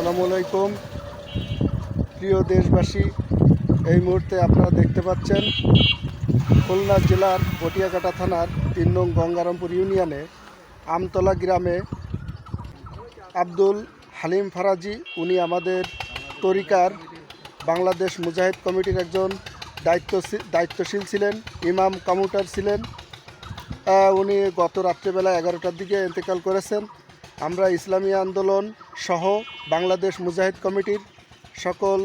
আসসালামু আলাইকুম। প্রিয় দেশবাসী, এই মুহূর্তে আপনারা দেখতে পাচ্ছেন খুলনা জেলার বটিয়াকাটা থানার তিন নং গঙ্গারামপুর ইউনিয়নে আমতলা গ্রামে আব্দুল হালিম ফারাজি, উনি আমাদের তরিকার বাংলাদেশ মুজাহিদ কমিটির একজন দায়িত্ব দায়িত্বশীল ছিলেন, ইমাম কামুটার ছিলেন। উনি গত রাত্রেবেলা এগারোটার দিকে ইন্তেকাল করেছেন। আমরা ইসলামী আন্দোলন সহ বাংলাদেশ মুজাহিদ কমিটির সকল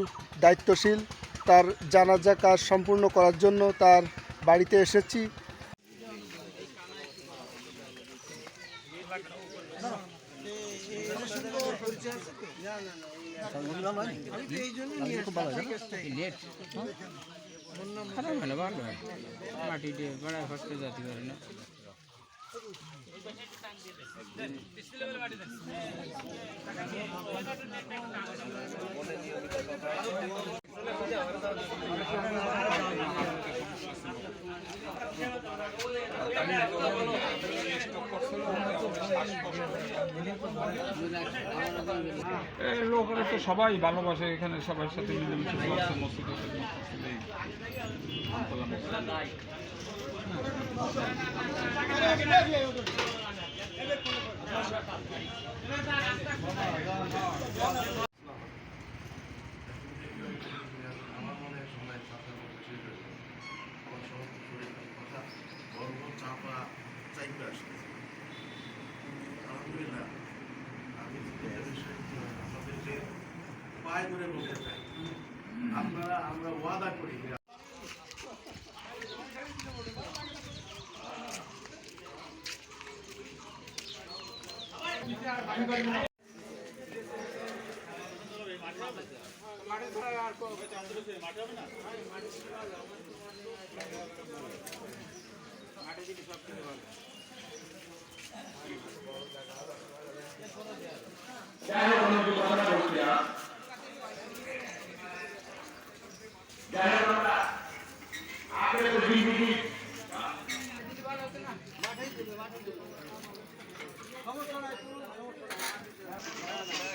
দায়িত্বশীল। তার জানাজা কাজ সম্পূর্ণ করার জন্য তার বাড়িতে এসেছি। মাটি দিয়ে জাতি করে না। লোকেরা তো সবাই ভালোবাসে এখানে সবার সাথে মিলেমিশে করছে মসজিদে খেদমত আপা চাইতে আসতেছে আলহামদুলিল্লাহ আমি আমাদের যে পায়ে করে বলতে চাই আপনারা আমরা ওয়াদা করি মাঠে ধরা আর মাঠে হবে না। কেন কোনো কথা বলছি না সমস্যা নাই সমস্যা নাই